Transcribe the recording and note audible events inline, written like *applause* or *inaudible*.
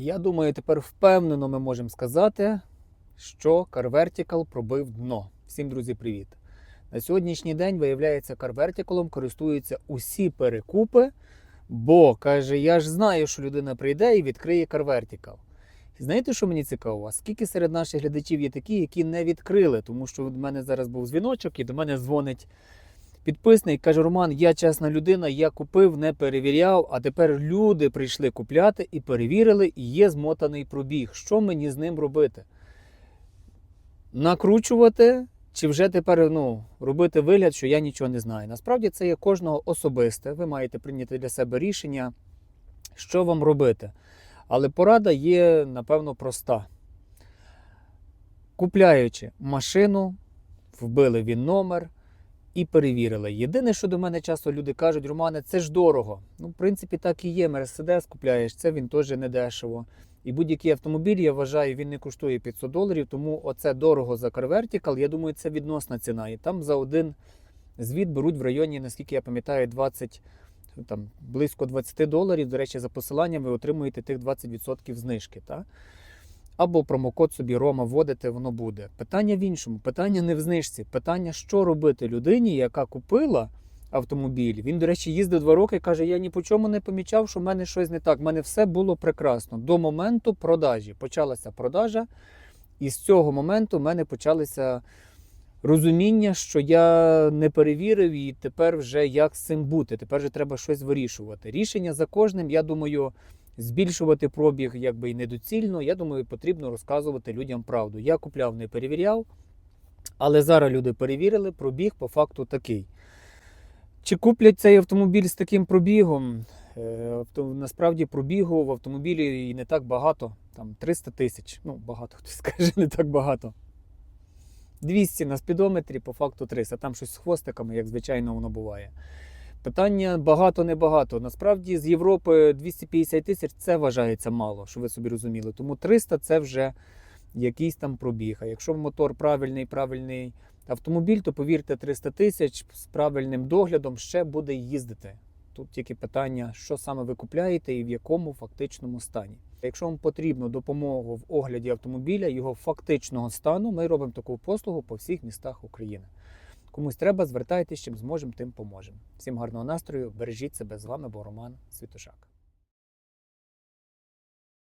Я думаю, тепер впевнено ми можемо сказати, що Car пробив дно. Всім, друзі, привіт! На сьогоднішній день, виявляється, Car користуються усі перекупи, бо каже, я ж знаю, що людина прийде і відкриє Car Vertical. Знаєте, що мені цікаво? Скільки серед наших глядачів є такі, які не відкрили? Тому що в мене зараз був дзвіночок, і до мене дзвонить підписник, каже: Роман, я чесна людина, я купив, не перевіряв, а тепер люди прийшли купляти і перевірили, і є змотаний пробіг. Що мені з ним робити? Накручувати чи вже тепер ну, робити вигляд, що я нічого не знаю. Насправді це є кожного особисте. Ви маєте прийняти для себе рішення, що вам робити. Але порада є, напевно, проста. Купляючи машину, вбили він номер і перевірили. Єдине, що до мене часто люди кажуть, Романе, це ж дорого. Ну, в принципі, так і є. Мерседес купляєш, це він теж не дешево. І будь-який автомобіль, я вважаю, він не коштує 500 доларів, тому оце дорого за Car Vertical, я думаю, це відносна ціна. І там за один звіт беруть в районі, наскільки я пам'ятаю, 20, там, близько 20 доларів. До речі, за посиланням ви отримуєте тих 20% знижки. Та? Або промокод собі Рома вводите, воно буде. Питання в іншому, питання не в знижці. Питання, що робити людині, яка купила автомобіль. Він, до речі, їздив два роки і каже: я ні по чому не помічав, що в мене щось не так. У мене все було прекрасно. До моменту продажі. Почалася продажа, і з цього моменту в мене почалися розуміння, що я не перевірив, і тепер вже як з цим бути. Тепер вже треба щось вирішувати. Рішення за кожним, я думаю. Збільшувати пробіг якби і недоцільно, я думаю, потрібно розказувати людям правду. Я купляв, не перевіряв, але зараз люди перевірили, пробіг по факту такий. Чи куплять цей автомобіль з таким пробігом? Е, Насправді пробігу в автомобілі і не так багато, там 300 тисяч. Ну, багато *laughs* хтось скаже, не так багато. 200 на спідометрі, по факту 300. Там щось з хвостиками, як звичайно воно буває. Питання багато-небагато. Насправді з Європи 250 тисяч це вважається мало, щоб ви собі розуміли. Тому 300 це вже якийсь там пробіг. А якщо мотор правильний, правильний автомобіль, то повірте, 300 тисяч з правильним доглядом ще буде їздити. Тут тільки питання, що саме ви купляєте і в якому фактичному стані. Якщо вам потрібно допомогу в огляді автомобіля, його фактичного стану, ми робимо таку послугу по всіх містах України. Комусь треба, звертайтесь, чим зможемо, тим поможемо. Всім гарного настрою, бережіть себе з вами, був Роман Світошак.